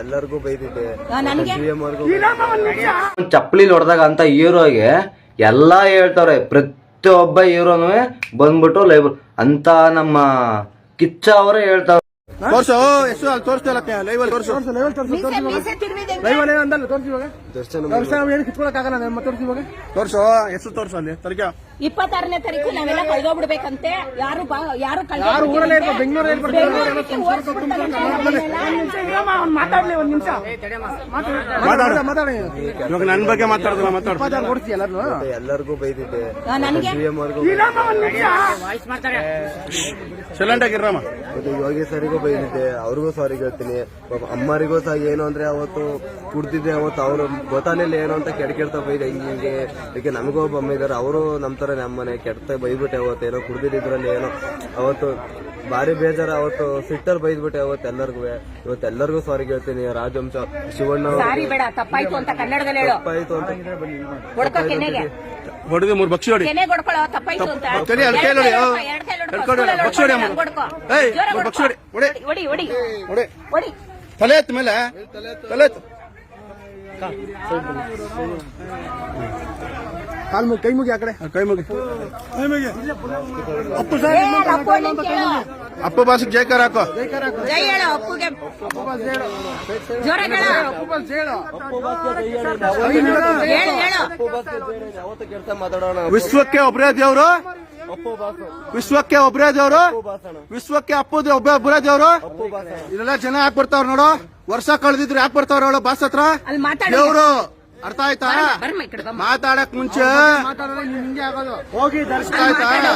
ಎಲ್ಲರಿಗೂ ಅವ್ರಿಗೂ ಚಪ್ಪಲಿ ನೋಡಿದಾಗ ಅಂತ ಹೀರೋಗೆ ಎಲ್ಲಾ ಹೇಳ್ತಾರೆ ಪ್ರತಿಯೊಬ್ಬ ಹೀರೋನು ಬಂದ್ಬಿಟ್ಟು ಲೈಬ್ರ ಅಂತ ನಮ್ಮ ಕಿಚ್ಚ ಅವರೇ ಹೇಳ್ತಾರೆ ತೋರ್ಸೋ ಎಷ್ಟು ಅಲ್ಲಿ ತೋರಿಸ್ತಾ ಲೈವ್ ಅಲ್ಲಿ ತೋರಿಸು. ಲೈವ್ ಅಲ್ಲಿ ತೋರಿಸೋ ಅಲ್ಲಿ ಅಂದಲ್ಲ ತೋರ್ಸಿ ಇವಾಗ. ದರ್ಶನ ದರ್ಶನ ಏನು ಕಿತ್ಕೊಳಕ್ ಆಗಲ್ಲ ನಮ್ಮ ತೋರ್ಸಿ ಇವಾಗ. ತೋರ್ಸು ಎಷ್ಟು ತೋರ್ಸು ಅಲ್ಲಿ ತರ್ಕ. ಇಪ್ಪತ್ತಾರನೇ ತಾರೀಕು ನಾವೆಲ್ಲ ಕಳ್ದೋಗ್ಬಿಡ್ಬೇಕಂತೆ. ಯಾರು ಯಾರು. ಮಾತಾಡ್ಲಿ ಒಂದ್ ನಿಮಿಷ. ಇವಾಗ ಬಗ್ಗೆ ಮಾತಾಡಿದ್ರ ಕೊಡ್ತೀಯ ಎಲ್ಲರಿಗೂ ಬೈದಿದ್ದೆ. ನನಗೆ? ಸೈಲೆಂಟ್ ಆಗಿರಮ್ಮ ಯೋಗಿ ಸರಿಗೂ ಬೈದಿದ್ದೆ ಅವ್ರಿಗೂ ಸಾರಿ ಹೇಳ್ತೀನಿ ಅಮ್ಮರಿಗೂ ಸಹ ಏನು ಅಂದ್ರೆ ಅವತ್ತು ಕುಡ್ದಿದ್ದೆ ಅವತ್ತು ಅವ್ರು ಗೊತ್ತಾಗಲಿಲ್ಲ ಏನು ಅಂತ ಕೆಡ್ಕೆಡ್ತಾ ಬೈದೆ ಹಿಂಗೆ ಹಿಂಗೆ. ಅದಕ್ಕೆ ನಮಗೂ ಒಬ್ಬ ಅಮ್ಮ ಇದಾರೆ ಅವರು ನಮ್ಮ ಥರ ನಮ್ಮನೆ ಕೆಟ್ಟ ಬೈದ್ಬಿಟ್ಟೆ ಅವತ್ತು ಏನೋ ಕುಡ್ದಿದ್ರಲ್ಲಿ ಏನೋ. ಅವತ್ತು ಭಾರಿ ಬೇಜಾರ ಅವತ್ತು ಸಿಟ್ಟಲ್ಲಿ ಬೈದ್ಬಿಟ್ಟೆ ಅವತ್ತು ಎಲ್ಲರಿಗೂ ಇವತ್ತು ಎಲ್ಲರಿಗೂ ಸಾರಿ ಕೇಳ್ತೀನಿ ರಾಜವಂಶ ಶಿವಣ್ಣ ಸಾರಿ ಬೇಡ ತಪ್ಪಾಯ್ತು ಅಂತ ಕನ್ನಡದಲ್ಲಿ ಹೇಳು. ತಪ್ಪಾಯ್ತು ಅಂತ. ಹೊಡ್ಕೋ ಕೆನೆಗೆ. ಹೊಡೆದು ಮೂರು ಬಕ್ಷಿ ಹೊಡಿ. ಕೆನೆಗೆ ಹೊಡ್ಕೊಳ್ಳೋ ತಪ್ಪಾಯ್ತು ಅಂತ. ಸರಿ, ಅಲ್ಲಿ ಕೈ ನೋಡಿ, ಎರಡ್ ಓ. ಕೈ ಎರಡ್ ಕೈ ಹೊಡ್ಕೊ, ಹಿಡ್ಕೊಂಡು ಸ್ಕೂಲಲ್ಲಿ ಬಕ್ಷಿ ಹೊಡಿ ಅಮ್ಮ. ಹೊಡ್ಕೊ. ಏಯ್, ಬಕ್ಷಿ ಹೊಡಿ, ಹೊಡಿ. ಹೊಡಿ ಹೊಡಿ. ಹೊಡಿ. ಹೊಡಿ. ತಲೆ ಎತ್ತ ಮೇಲೆ. ತಲೆ ಎತ್ತು. ಕಾಲ್ ಮುಗಿ ಕೈ ಮುಗಿ ಆ ಕಡೆ. ಕೈ ಮುಗಿ. ಕೈ ಮುಗಿ. ಅಪ್ಪು ಸರ್ ಅಪ್ಪು ಬಾಸ್ ಜೈಕಾರ ಹಾಕೋ. ಜೈ ಹೇಳು ಅಪ್ಪುಗೆ. ಜೋರಾಗಿ ಹೇಳು. ಹೇಳು. ಹೇಳು. ಯಾವತ್ತು ಕೆಡ್ತ ಮಾತಾಡೋಣ ವಿಶ್ವಕ್ಕೆ ಒಬ್ಬರೇ ದೇವ್ರು. ವಿಶ್ವಕ್ಕೆ ಒಬ್ಬರೇ ದೇವರು? ವಿಶ್ವಕ್ಕೆ ಅಪ್ಪು ಒಬ್ಬ ಒಬ್ಬರೇ ದೇವರು? ಇದೆಲ್ಲ ಜನ ಯಾಕೆ ಬರ್ತಾವ್ರ ನೋಡು? ವರ್ಷ ಕಳೆದಿದ್ರು ಯಾಕೆ ಬರ್ತಾವ್ರ ಹೇಳು ಬಾಸ್ ಹತ್ರ? ಮಾತಾಡಿ ದೇವ್ರು ಅರ್ಥ ಆಯ್ತಾ. ಮಾತಾಡಕ್ ಮುಂಚೆ ಹೋಗಿ ದರ್ಶನ ಆಯ್ತಾ?